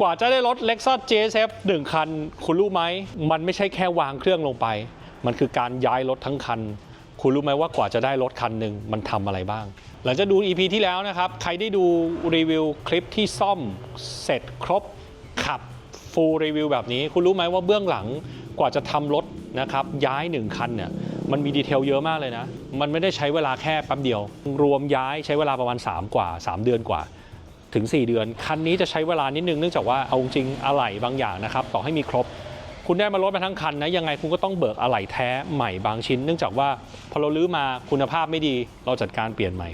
กว่าจะได้รถ Lexus GSF 1 คัน คุณรู้ไหม มันไม่ใช่แค่วางเครื่องลงไป มันคือการย้ายรถทั้งคัน คุณรู้ไหมว่ากว่าจะได้รถคันหนึ่งมันทำอะไรบ้าง หลังจากดู EP ที่แล้วนะครับ ใครได้ดูรีวิวคลิปที่ซ่อมเสร็จครบขับฟูลรีวิวแบบนี้ คุณรู้ไหมว่าเบื้องหลังกว่าจะทำรถนะครับย้าย 1 คันเนี่ยมันมีดีเทลเยอะมากเลยนะ มันไม่ได้ใช้เวลาแค่แป๊บเดียว รวมย้ายใช้เวลาประมาณ 3 กว่า 3 เดือนกว่า ถึง 4 เดือน คันนี้จะใช้เวลานิดนึงเนื่องจากว่าเอาจริงอะไหล่บางอย่างนะครับต่อให้มีครบ คุณได้มารถมาทั้งคันนะยังไงคุณก็ต้องเบิกอะไหล่แท้ใหม่บางชิ้น เนื่องจากว่าพอเราลื้อมาคุณภาพไม่ดีเราจัดการเปลี่ยนใหม่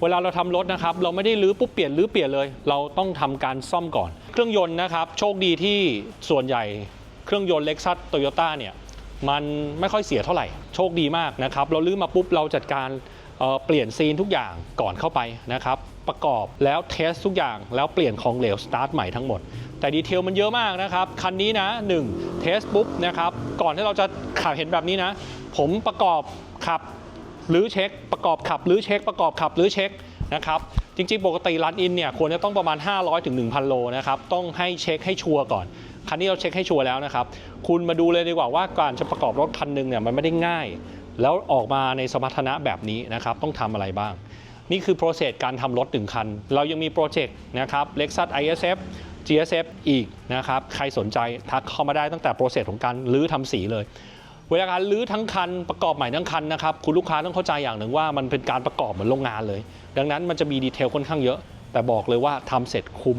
เวลาเราทำรถนะครับเราไม่ได้รื้อปุ๊บเปลี่ยนรื้อเปลี่ยนเลย เราต้องทำการซ่อมก่อน เครื่องยนต์นะครับโชคดีที่ส่วนใหญ่เครื่องยนต์เล็กซัสโตโยต้าเนี่ยมันไม่ค่อยเสียเท่าไหร่ โชคดีมากนะครับ เราลื้อมาปุ๊บเราจัดการเเปลี่ยนซีนทุกอย่างก่อนเข้าไปนะครับ ประกอบแล้วเทสทุกอย่างแล้วเปลี่ยนของเหลวสตาร์ทใหม่ทั้งหมด แต่ดีเทลมันเยอะมากนะครับ คันนี้นะ1เทสปุ๊บนะครับ ก่อนที่เราจะขับเห็นแบบนี้นะ ผมประกอบขับหรือเช็ค ประกอบขับหรือเช็ค ประกอบขับหรือเช็คนะครับจริงๆ ปกติรันอินเนี่ยควรจะต้องประมาณ 500ถึง1,000 โลนะครับต้องให้เช็คให้ชัวร์ก่อน คันนี้เราเช็คให้ชัวร์แล้วนะครับ คุณมาดูเลยดีกว่าว่าการจะประกอบรถคันหนึ่งเนี่ยมันไม่ได้ง่าย แล้วออกมาในสมรรถนะแบบนี้นะครับต้องทำอะไรบ้าง นี่คือโปรเซสการทำรถหนึ่งคัน เรายังมีโปรเจกต์นะครับ Lexus ISF GSF อีกนะครับ ใครสนใจทักเข้ามาได้ตั้งแต่โปรเซสของการรื้อทำสีเลย เวลาการรื้อทั้งคันประกอบใหม่ทั้งคันนะครับ คุณลูกค้าต้องเข้าใจอย่างหนึ่งว่ามันเป็นการประกอบเหมือนโรงงานเลย ดังนั้นมันจะมีดีเทลค่อนข้างเยอะ แต่บอกเลยว่าทำเสร็จคุ้ม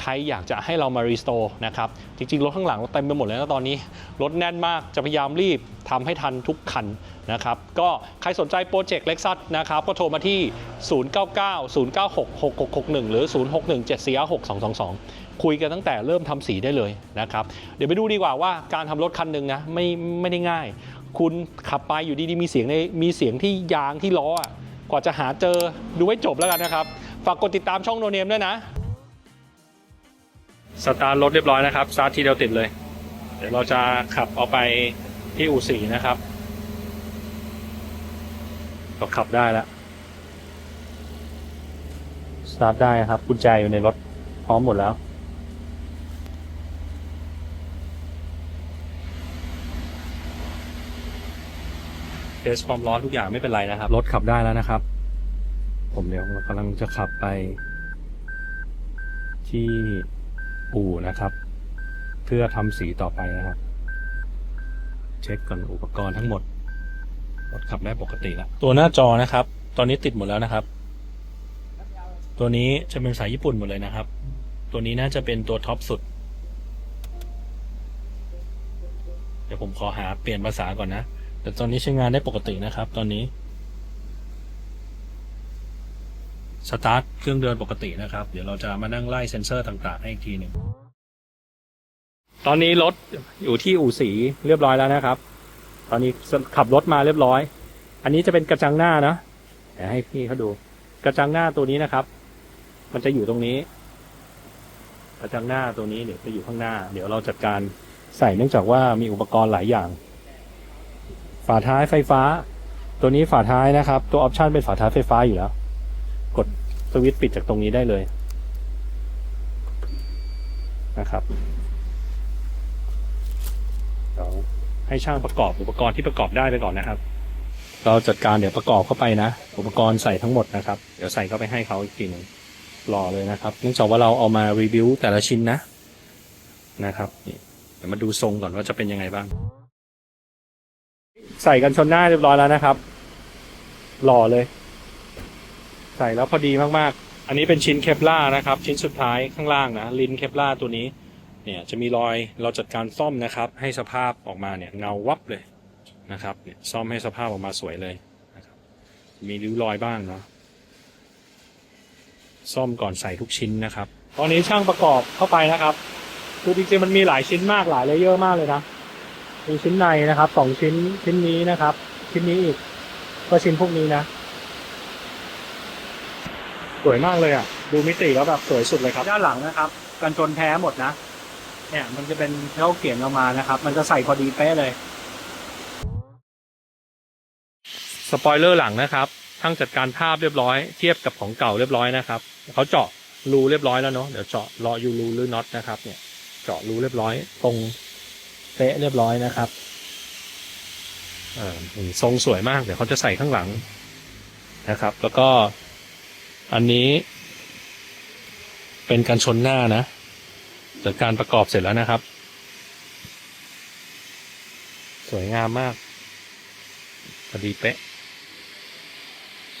ใครอยากจะให้เรามารีสโตร์นะครับ จริงๆ รถข้างหลังเราเต็มไปหมดเลยนะตอนนี้ รถแน่นมากจะพยายามรีบทำให้ทันทุกคันนะครับ ก็ใครสนใจโปรเจกต์เล็กซัสนะครับ ก็โทรมาที่ 0990966661 หรือ 0617462222 คุยกันตั้งแต่เริ่มทำสีได้เลยนะครับ เดี๋ยวไปดูดีกว่าว่าการทำรถคันหนึ่งนะไม่ไม่ได้ง่าย คุณขับไปอยู่ดีๆมีเสียงในมีเสียงที่ยางที่ล้ออะกว่าจะหาเจอดูให้จบแล้วกันนะครับ ฝากกดติดตามช่องโนเนมด้วยนะ สตาร์ทรถเรียบร้อยนะครับสตาร์ททีเดียวติดเลย เดี๋ยวเราจะขับเอาไปที่อู่สีนะครับก็ขับได้แล้วสตาร์ทได้ครับกุญแจอยู่ในรถพร้อมหมดแล้วเทสความร้อนทุกอย่างไม่เป็นไรนะครับ รถขับได้แล้วนะครับ ผมเดี๋ยวกำลังจะขับไป ที่ อู่นะครับ เพื่อทำสีต่อไปนะครับ เช็คก่อนอุปกรณ์ทั้งหมดรถขับได้ปกติแล้วตัวหน้าจอนะครับ ตอนนี้ติดหมดแล้วนะครับ ตัวนี้จะเป็นสายญี่ปุ่นหมดเลยนะครับ ตัวนี้น่าจะเป็นตัวท็อปสุด เดี๋ยวผมขอหาเปลี่ยนภาษาก่อนนะแต่ตอนนี้ใช้งานได้ปกตินะครับ ตอนนี้ สตาร์ทเครื่องเดินปกตินะครับ เดี๋ยวเราจะมานั่งไล่เซ็นเซอร์ต่างๆ ให้อีกทีหนึ่งตอนนี้รถอยู่ที่อู่สีเรียบร้อยแล้วนะครับ ตอนนี้ขับรถมาเรียบร้อย อันนี้จะเป็นกระจังหน้านะเดี๋ยวให้พี่เขาดู กระจังหน้าตัวนี้นะครับ มันจะอยู่ตรงนี้ กระจังหน้าตัวนี้เดี๋ยวจะอยู่ข้างหน้า เดี๋ยวเราจัดการใส่เนื่องจากว่ามีอุปกรณ์หลายอย่าง ฝาท้ายไฟฟ้า ตัวนี้ฝาท้ายนะครับ ตัวออปชันเป็นฝาท้ายไฟฟ้าอยู่แล้ว กดสวิตช์ปิดจากตรงนี้ได้เลยนะครับเดี๋ยวให้ช่างประกอบอุปกรณ์ที่ประกอบได้ไปก่อนนะครับ เราจัดการเดี๋ยวประกอบเข้าไปนะ อุปกรณ์ใส่ทั้งหมดนะครับ เดี๋ยวใส่เข้าไปให้เขาอีกทีหนึ่งรอเลยนะครับ เนื่องจากว่าเราเอามารีวิวแต่ละชิ้นนะนะครับเดี๋ยวมาดูทรงก่อนว่าจะเป็นยังไงบ้าง ใส่กันชนหน้าเรียบร้อยแล้วนะครับ หล่อเลย ใส่แล้วพอดีมากๆ อันนี้เป็นชิ้นเคปล่านะครับ ชิ้นสุดท้ายข้างล่างนะลิ้นเคปล่าตัวนี้ เนี่ยจะมีรอยเราจัดการซ่อมนะครับ ให้สภาพออกมาเนี่ยเงาวับเลยนะครับเนี่ยซ่อมให้สภาพออกมาสวยเลยนะครับมีริ้วรอยบ้างเนาะซ่อมก่อนใส่ทุกชิ้นนะครับ ตอนนี้ช่างประกอบเข้าไปนะครับคือจริงๆมันมีหลายชิ้นมากหลายเลเยอร์มากเลยนะมีชิ้นในนะครับสองชิ้นชิ้นนี้นะครับ ชิ้นนี้อีกก็ชิ้นพวกนี้นะ สวยมากเลยอะ ดูมิติแล้วแบบสวยสุดเลยครับด้านหลังนะครับ กันชนแท้หมดนะ เนี่ยมันจะเป็นเท่าเขียนออกมานะครับ มันจะใส่พอดีเป๊ะเลย สปอยเลอร์หลังนะครับทั้งจัดการภาพเรียบร้อย เทียบกับของเก่าเรียบร้อยนะครับเขาเจาะรูเรียบร้อยแล้วเนาะเดี๋ยวเจาะรออยู่รูหรือน็อตนะครับ เนี่ย เจาะรูเรียบร้อยตรงเป๊ะเรียบร้อยนะครับอ่าทรงสวยมาก เดี๋ยวเขาจะใส่ข้างหลังนะครับ แล้วก็ อันนี้ เป็นการชนหน้านะจากการประกอบเสร็จแล้วนะครับ สวยงามมากพอดีเป๊ะ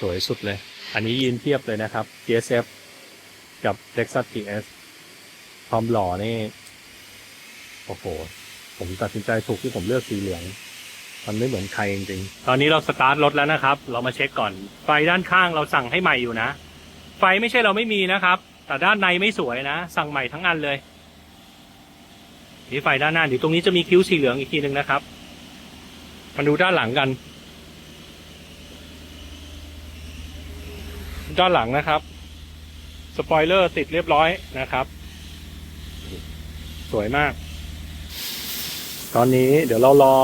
สวยสุดเลย อันนี้ยืนเทียบเลยนะครับ GSF กับ Lexus GS ความหล่อนี่ โอ้โห ผมตัดสินใจถูกที่ผมเลือกสีเหลือง มันไม่เหมือนใครจริงๆ ตอนนี้เราสตาร์ทรถแล้วนะครับ เรามาเช็คก่อน ไฟด้านข้างเราสั่งให้ใหม่อยู่นะ ไฟไม่ใช่เราไม่มีนะครับ แต่ด้านในไม่สวยนะ สั่งใหม่ทั้งอันเลยนี่ไฟด้านหน้าเดี๋ยวตรงนี้จะมีคิ้วสีเหลืองอีกทีหนึ่งนะครับ มาดูด้านหลังกัน ด้านหลังนะครับ สปอยเลอร์ติดเรียบร้อยนะครับ สวยมาก ตอนนี้เดี๋ยวเรารอ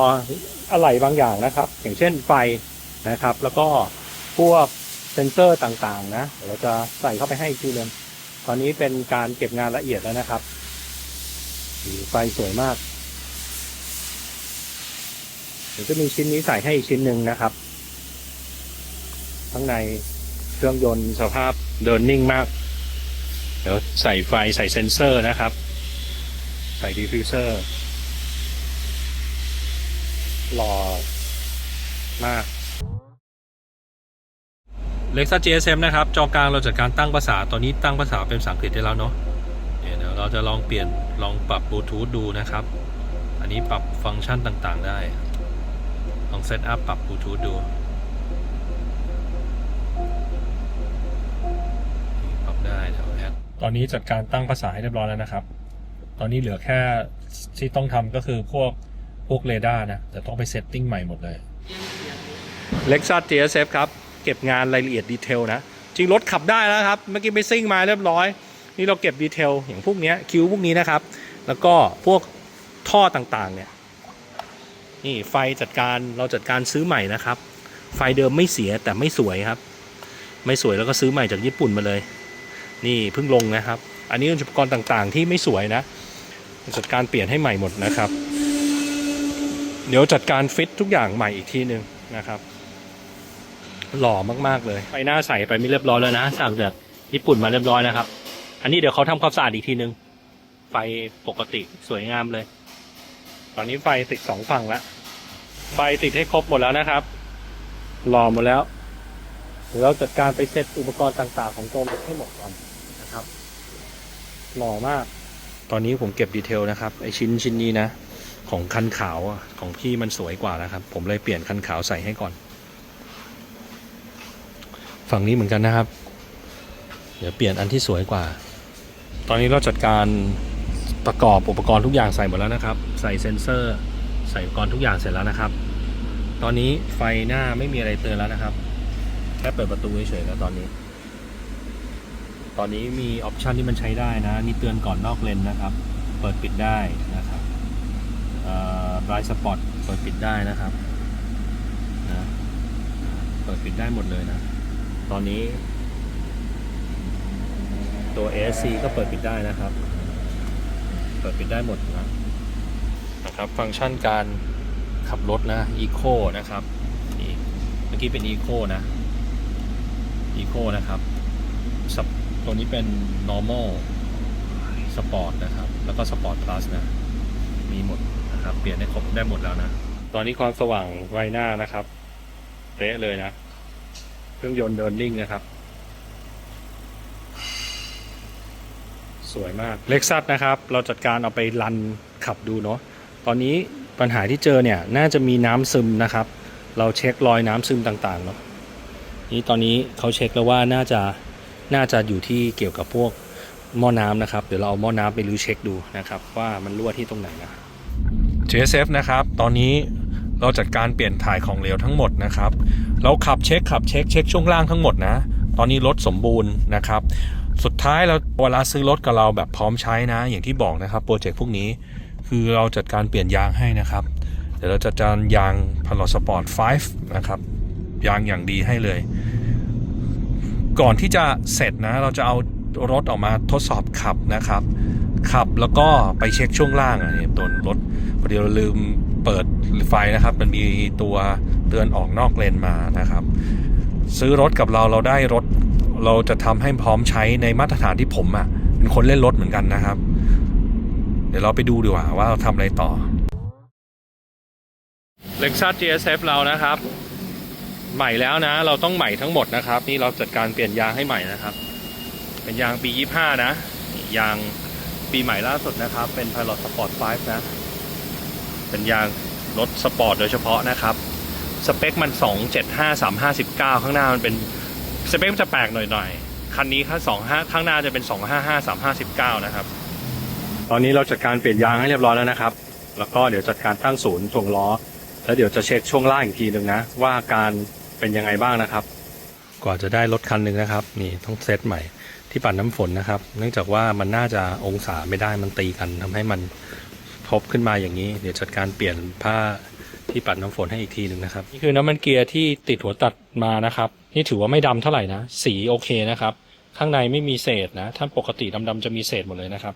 อะไรบางอย่างนะครับ อย่างเช่นไฟนะครับ แล้วก็พวก เซนเซอร์ต่างๆ นะเราจะใส่เข้าไปให้อีกทีนึงตอนนี้เป็นการเก็บงานละเอียดแล้วนะครับไฟสวยมากเดี๋ยวจะมีชิ้นนี้ใส่ให้อีกชิ้นหนึ่งนะครับข้างในเครื่องยนต์สภาพเดินนิ่งมาก เดี๋ยวใส่ไฟใส่เซนเซอร์นะครับ ใส่ดิฟฟิวเซอร์หล่อมาก Lexus GSM นะครับ จอกลางเราจัดการตั้งภาษา ตอนนี้ตั้งภาษาเป็นภาษาอังกฤษได้แล้วเนาะเดี๋ยวเราจะลองเปลี่ยน ลองปรับบลูทูธดูนะครับ อันนี้ปรับฟังก์ชันต่างๆได้ ลองเซตอัพปรับบลูทูธดู ปรับได้แถวแอดตอนนี้จัดการตั้งภาษาให้เรียบร้อยแล้วนะครับ ตอนนี้เหลือแค่ที่ต้องทำก็คือพวกพวกเรดาร์นะ แต่ต้องไปเซตติ้งใหม่หมดเลย Lexus GSF ครับ เก็บงานรายละเอียดดีเทลนะ จริงรถขับได้แล้วครับ เมื่อกี้ไปซิ่งมาเรียบร้อย นี่เราเก็บดีเทลอย่างพวกนี้คิวพวกนี้นะครับ แล้วก็พวกท่อต่างๆเนี่ยนี่ไฟจัดการเราจัดการซื้อใหม่นะครับ ไฟเดิมไม่เสียแต่ไม่สวยครับ ไม่สวยแล้วก็ซื้อใหม่จากญี่ปุ่นมาเลย นี่เพิ่งลงนะครับ อันนี้อุปกรณ์ต่างๆ ที่ไม่สวยนะจัดการเปลี่ยนให้ใหม่หมดนะครับ เดี๋ยวจัดการฟิตทุกอย่างใหม่อีกทีหนึ่งนะครับ หล่อมากๆเลยไฟหน้าใสไปไม่เรียบร้อยแล้วนะสั่งจากญี่ปุ่นมาเรียบร้อยนะครับ อันนี้เดี๋ยวเขาทำความสะอาดอีกทีนึง ไฟปกติสวยงามเลย ตอนนี้ไฟติดสองฝั่งแล้วไฟติดให้ครบหมดแล้วนะครับหล่อหมดแล้วเดี๋ยวเราจัดการไปเซตอุปกรณ์ต่างๆ ของตัวรถให้หมดก่อนนะครับหล่อมาก ตอนนี้ผมเก็บดีเทลนะครับไอชิ้นชิ้นนี้นะ ของคันขาวของพี่มันสวยกว่านะครับ ผมเลยเปลี่ยนคันขาวใส่ให้ก่อน ฝั่งนี้เหมือนกันนะครับ เดี๋ยวเปลี่ยนอันที่สวยกว่า ตอนนี้เราจัดการประกอบอุปกรณ์ทุกอย่างใส่หมดแล้วนะครับ ใส่เซ็นเซอร์ ใส่อุปกรณ์ทุกอย่างเสร็จแล้วนะครับ ตอนนี้ไฟหน้าไม่มีอะไรเตือนแล้วนะครับ แค่เปิดประตูเฉยๆแล้วตอนนี้ ตอนนี้มีออปชันที่มันใช้ได้นะนี่เตือนก่อนนอกเลนนะครับ เปิดปิดได้นะครับรายสปอตเปิดปิดได้นะครับนะเปิดปิดได้หมดเลยนะ ตอนนี้ ตัว ASC ก็เปิดปิดได้นะครับ เปิดปิดได้หมดนะนะครับ ฟังก์ชันการขับรถนะ Eco นะครับนี่เมื่อกี้เป็น Eco นะ Eco นะครับตัวนี้เป็น normal sport นะครับ แล้วก็ sport plus นะ มีหมดนะครับ เปลี่ยนได้ครบได้หมดแล้วนะ ตอนนี้ความสว่างไวหน้านะครับ เป๊ะเลยนะ เครื่องยนต์เดินนิ่งนะครับ สวยมากเล็กซัสนะครับ เราจัดการเอาไปรันขับดูเนาะตอนนี้ปัญหาที่เจอเนี่ย น่าจะมีน้ำซึมนะครับ เราเช็ครอยน้ำซึมต่างๆเนาะนี่ตอนนี้เขาเช็คแล้วว่าน่าจะน่าจะอยู่ที่เกี่ยวกับพวกหม้อน้ำนะครับ เดี๋ยวเราเอาหม้อน้ำไปรื้อเช็คดูนะครับ ว่ามันรั่วที่ตรงไหนนะ JSF นะครับ ตอนนี้ เราจัดการเปลี่ยนถ่ายของเหลวทั้งหมดนะครับ เราขับเช็คขับเช็คเช็คช่วงล่างทั้งหมดนะ ตอนนี้รถสมบูรณ์นะครับ สุดท้ายเราเวลาซื้อรถกับเราแบบพร้อมใช้นะ อย่างที่บอกนะครับโปรเจกต์พวกนี้คือเราจัดการเปลี่ยนยางให้นะครับ เดี๋ยวเราจัดการยางพลอสปอร์ต5นะครับ ยางอย่างดีให้เลย ก่อนที่จะเสร็จนะ เราจะเอารถออกมาทดสอบขับนะครับขับแล้วก็ไปเช็คช่วงล่างอะเนี่ยตัวรถพอดีเราลืมเปิด ไฟนะครับ มันมีตัวเตือนออกนอกเลนมานะครับ ซื้อรถกับเราเราได้รถ เราจะทำให้พร้อมใช้ในมาตรฐานที่ผมอะเป็นคนเล่นรถเหมือนกันนะครับ เดี๋ยวเราไปดูดีกว่าว่าเราทำอะไรต่อ Lexus GSF เรานะครับ ใหม่แล้วนะ เราต้องใหม่ทั้งหมดนะครับ นี่เราจัดการเปลี่ยนยางให้ใหม่นะครับ เป็นยางปี 25 นะนี่ยางปีใหม่ล่าสุดนะครับ เป็น Pilot Sport 5 นะ เป็นยาง รถสปอร์ตโดยเฉพาะนะครับ สเปคมัน 275 359 ข้างหน้ามันเป็น สเปคมันจะแปลกหน่อยๆ คันนี้ค่า25ข้างหน้าจะเป็น 255 359 นะครับ ตอนนี้เราจัดการเปลี่ยนยางให้เรียบร้อยแล้วนะครับ แล้วก็เดี๋ยวจัดการตั้งศูนย์ถ่วงล้อ แล้วเดี๋ยวจะเช็คช่วงล่างอีกทีหนึ่งนะ ว่าการเป็นยังไงบ้างนะครับ กว่าจะได้รถคันหนึ่งนะครับ นี่ต้องเซตใหม่ที่ปัดน้ำฝนนะครับ เนื่องจากว่ามันน่าจะองศาไม่ได้มันตีกันทำให้มัน ทบขึ้นมาอย่างนี้ เดี๋ยวจัดการเปลี่ยนผ้าที่ปัดน้ำฝนให้อีกทีหนึ่งนะครับ นี่คือน้ำมันเกียร์ที่ติดหัวตัดมานะครับ นี่ถือว่าไม่ดำเท่าไหร่นะ สีโอเคนะครับ ข้างในไม่มีเศษนะ ถ้าปกติดำๆจะมีเศษหมดเลยนะครับ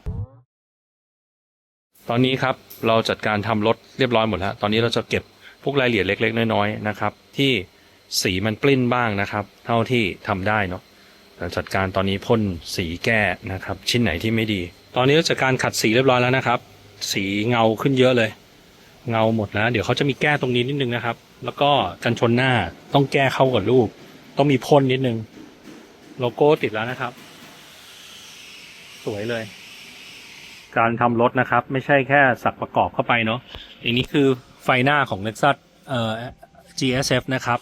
ตอนนี้ครับเราจัดการทำรถเรียบร้อยหมดแล้ว ตอนนี้เราจะเก็บพวกรายละเอียดเล็ก ๆ น้อยๆนะครับ ที่สีมันปลิ้นบ้างนะครับ เท่าที่ทำได้เนาะเราจัดการตอนนี้พ่นสีแก้นะครับ ชิ้นไหนที่ไม่ดี ตอนนี้เราจัดการขัดสีเรียบร้อยแล้วนะครับ สีเงาขึ้นเยอะเลย เงาหมดแล้วเดี๋ยวเขาจะมีแก้ตรงนี้นิดนึงนะครับ แล้วก็กันชนหน้าต้องแก้เข้ากับรูป ต้องมีพ่นนิดนึง โลโก้ติดแล้วนะครับ สวยเลย การทำรถนะครับ ไม่ใช่แค่สักประกอบเข้าไปเนาะอันนี้คือไฟหน้าของ Lexus เอ่อ GSF นะครับ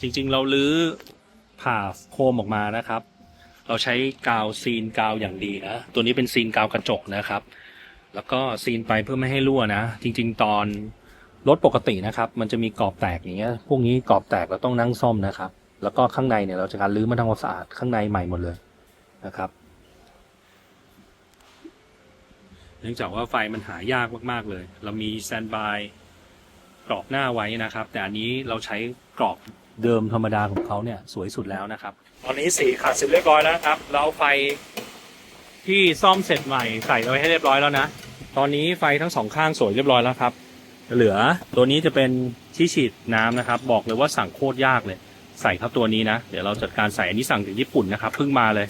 จริงๆเราลื้อผ่าโคมออกมานะครับ เราใช้กาวซีนกาวอย่างดีนะ ตัวนี้เป็นซีนกาวกระจกนะครับ แล้วก็ซีนไปเพื่อไม่ให้รั่วนะ จริง ๆ ตอนรถปกตินะครับ มันจะมีกรอบแตกอย่างเงี้ย พวกนี้กรอบแตกเราต้องนั่งซ่อมนะครับ แล้วก็ข้างในเนี่ยเราจะการลื้อมาทำความสะอาดข้างในใหม่หมดเลยนะครับ เนื่องจากว่าไฟมันหายากมากๆเลย เรามีสแตนบายกรอบหน้าไว้นะครับ แต่อันนี้เราใช้กรอบเดิมธรรมดาของเขาเนี่ยสวยสุดแล้วนะครับ ตอนนี้สีขัดเสร็จเรียบร้อยแล้วครับเราไฟ ที่ซ่อมเสร็จใหม่ใส่ไว้ให้เรียบร้อยแล้วนะ ตอนนี้ไฟทั้งสองข้างสวยเรียบร้อยแล้วครับ เหลือตัวนี้จะเป็นที่ฉีดน้ำนะครับ บอกเลยว่าสั่งโคตรยากเลย ใส่ครับตัวนี้นะ เดี๋ยวเราจัดการใส่อันนี้สั่งจากญี่ปุ่นนะครับเพิ่งมาเลย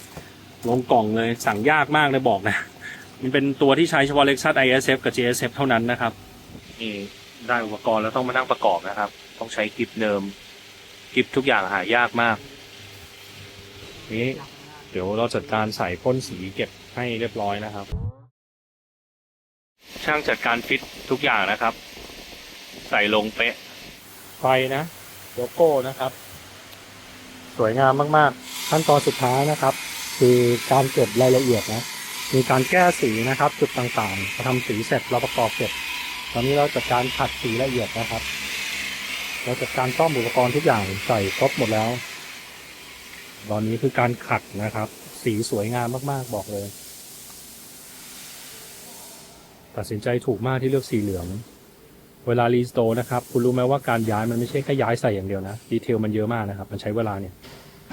ลงกล่องเลยสั่งยากมากเลยบอกนะ มันเป็นตัวที่ใช้เฉพาะ Lexus ISF กับ GSF เท่านั้นนะครับนี่ได้อุปกรณ์แล้วต้องมานั่งประกอบนะครับ ต้องใช้กิฟเดิมกิฟทุกอย่างหายากมาก นี้ เดี๋ยวเราจัดการใส่พ่นสีเก็บ ให้เรียบร้อยนะครับ ช่างจัดการฟิตทุกอย่างนะครับ ใส่ลงเป๊ะไฟนะโลโก้นะครับ สวยงามมากๆ ขั้นตอนสุดท้ายนะครับ คือการเก็บรายละเอียดนะมีการแก้สีนะครับ จุดต่างๆพอทำสีเสร็จเราประกอบเสร็จ ตอนนี้เราจัดการขัดสีละเอียดนะครับ เราจัดการซ่อมอุปกรณ์ทุกอย่างใส่ครบหมดแล้ว ตอนนี้คือการขัดนะครับ สีสวยงามมากๆบอกเลย ตัดสินใจถูกมากที่เลือกสีเหลือง เวลารีสโตร์นะครับ คุณรู้ไหมว่าการย้ายมันไม่ใช่แค่ย้ายใส่อย่างเดียวนะ ดีเทลมันเยอะมากนะครับ มันใช้เวลาเนี่ย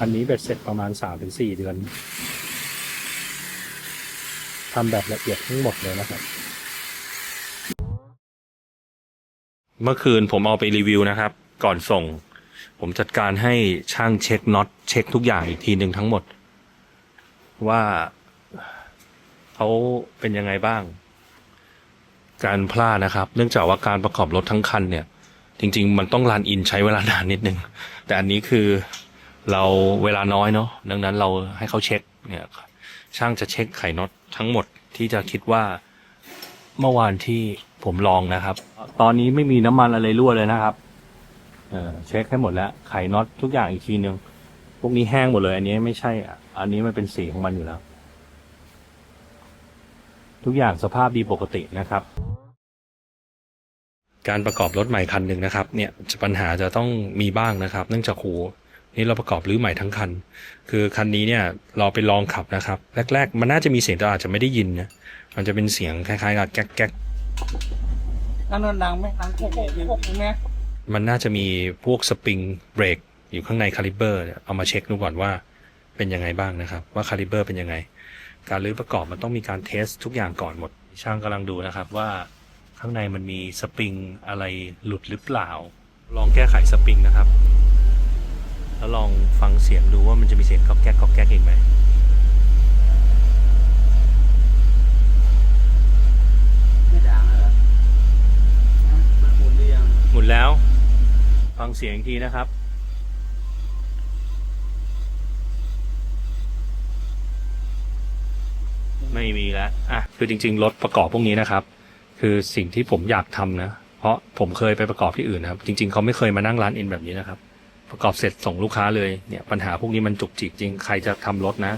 อันนี้เบ็ดเสร็จประมาณ 3-4 เดือนทำแบบละเอียดทั้งหมดเลยนะครับเมื่อคืนผมเอาไปรีวิวนะครับ ก่อนส่ง ผมจัดการให้ช่างเช็คน็อตเช็คทุกอย่างอีกทีหนึ่งทั้งหมด ว่าเขาเป็นยังไงบ้าง การพลาดนะครับ เนื่องจากว่าการประกอบรถทั้งคันเนี่ย จริง ๆ มันต้องรันอินใช้เวลานานนิดนึง แต่อันนี้คือเราเวลาน้อยเนาะดังนั้นเราให้เขาเช็คเนี่ยช่างจะเช็คไขน็อตทั้งหมดที่จะคิดว่าเมื่อวานที่ผมลองนะครับ ตอนนี้ไม่มีน้ำมันอะไรรั่วเลยนะครับเออเช็คให้หมดแล้วไขน็อตทุกอย่างอีกทีนึงพวกนี้แห้งหมดเลย อันนี้ไม่ใช่อันนี้มันเป็นสีของมันอยู่แล้ว ทุกอย่างสภาพดีปกตินะครับ การประกอบรถใหม่คันหนึ่งนะครับเนี่ยปัญหาจะต้องมีบ้างนะครับ เนื่องจากหูนี่เราประกอบรื้อใหม่ทั้งคัน คือคันนี้เนี่ยเราไปลองขับนะครับ แรก ๆ มันน่าจะมีเสียงแต่อาจจะไม่ได้ยินนะมันจะเป็นเสียงคล้ายๆกับแก๊กแก๊กนั่นดังไหมดังโคกโคกโคกไหมมันน่าจะมีพวกสปริงเบรกอยู่ข้างในคาลิเบอร์เอามาเช็คดูก่อนว่าเป็นยังไงบ้างนะครับ ว่าคาลิเบอร์เป็นยังไง การรื้อประกอบมันต้องมีการเทสทุกอย่างก่อนหมด ช่างกำลังดูนะครับว่า ข้างในมันมีสปริงอะไรหลุดหรือเปล่า ลองแก้ไขสปริงนะครับ แล้วลองฟังเสียงดูว่ามันจะมีเสียงก๊อกแก๊กก๊อกแก๊กอีกไหมไม่ดังเหรอมันหมุนหรือยังหมุนแล้ว ฟังเสียงทีนะครับ ไม่มีแล้ว อะ คือจริง ๆ รถประกอบพวกนี้นะครับ คือสิ่งที่ผมอยากทำนะ เพราะผมเคยไปประกอบที่อื่นนะครับ จริง ๆเขาไม่เคยมานั่งร้านอินแบบนี้นะครับ ประกอบเสร็จส่งลูกค้าเลยเนี่ยปัญหาพวกนี้มันจุกจิกจริงใครจะทำรถนะ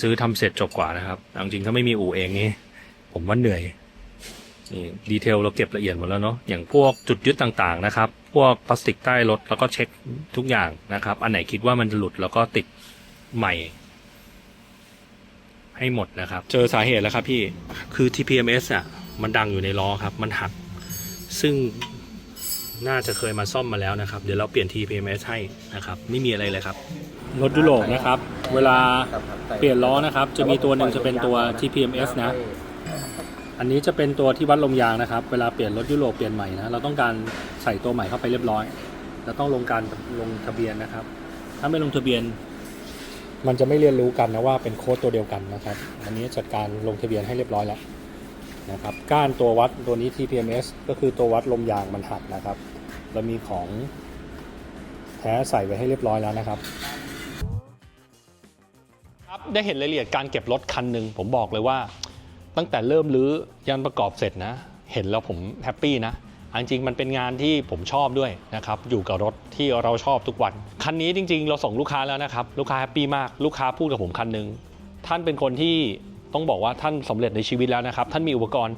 ซื้อทำเสร็จจบกว่านะครับเอาจริงๆถ้าไม่มีอู่เองนี่ผมว่าเหนื่อยนี่ดีเทลเราเก็บละเอียดหมดแล้วเนาะอย่างพวกจุดยึดต่างๆนะครับ พวกพลาสติกใต้รถแล้วก็เช็คทุกอย่างนะครับ อันไหนคิดว่ามันจะหลุดแล้วก็ติดใหม่ ให้หมดนะครับ เจอสาเหตุแล้วครับพี่คือ TPMS อะ มันดังอยู่ในล้อครับ มันหัก ซึ่งน่าจะเคยมาซ่อมมาแล้วนะครับ เดี๋ยวเราเปลี่ยน TPMS ให้นะครับ ไม่มีอะไรเลยครับ รถยุโรปนะครับ เวลาเปลี่ยนล้อนะครับ จะมีตัวหนึ่งจะเป็นตัว TPMS นะ อันนี้จะเป็นตัวที่วัดลมยางนะครับ เวลาเปลี่ยนรถยุโรปเปลี่ยนใหม่นะ เราต้องการใส่ตัวใหม่เข้าไปเรียบร้อย เราต้องลงการลงทะเบียนนะครับ ถ้าไม่ลงทะเบียน มันจะไม่เรียนรู้กันนะว่าเป็นโค้ดตัวเดียวกันนะครับ อันนี้จัดการลงทะเบียนให้เรียบร้อยแล้ว นะครับก้านตัววัดตัวนี้ TPMS ก็คือตัววัดลมยางมันหักนะครับ เรามีของแท้ใส่ไว้ให้เรียบร้อยแล้วนะครับครับได้เห็นรายละเอียดการเก็บรถคันหนึ่งผมบอกเลยว่า ตั้งแต่เริ่มรื้อยันประกอบเสร็จนะ เห็นแล้วผมแฮปปี้นะอันจริงๆมันเป็นงานที่ผมชอบด้วยนะครับอยู่กับรถที่เราชอบทุกวัน คันนี้จริง ๆ เราส่งลูกค้าแล้วนะครับ ลูกค้าแฮปปี้มากลูกค้าพูดกับผมคันหนึ่งท่านเป็นคนที่ ต้องบอกว่าท่านสำเร็จในชีวิตแล้วนะครับ ท่านมีอุปกรณ์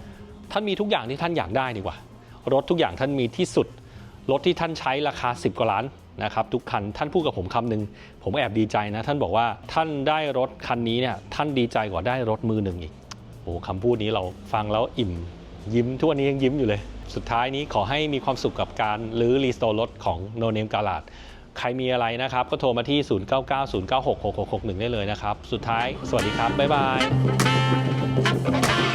ท่านมีทุกอย่างที่ท่านอยากได้ดีกว่า รถทุกอย่างท่านมีที่สุด รถที่ท่านใช้ราคา 10 กว่าล้านนะครับทุกคัน ท่านพูดกับผมคำหนึ่งผมแอบดีใจนะ ท่านบอกว่าท่านได้รถคันนี้เนี่ยท่านดีใจกว่าได้รถมือหนึ่งอีกโอ้คำพูดนี้เราฟังแล้วอิ่ม ยิ้มทุกวันนี้ยังยิ้มอยู่เลย สุดท้ายนี้ขอให้มีความสุขกับการรื้อรีสโตร์รถของ No Name g a r a g e ใครมีอะไรนะครับ ก็โทรมาที่ 0990966661 ได้เลยนะครับ สุดท้าย สวัสดีครับ บ๊ายบาย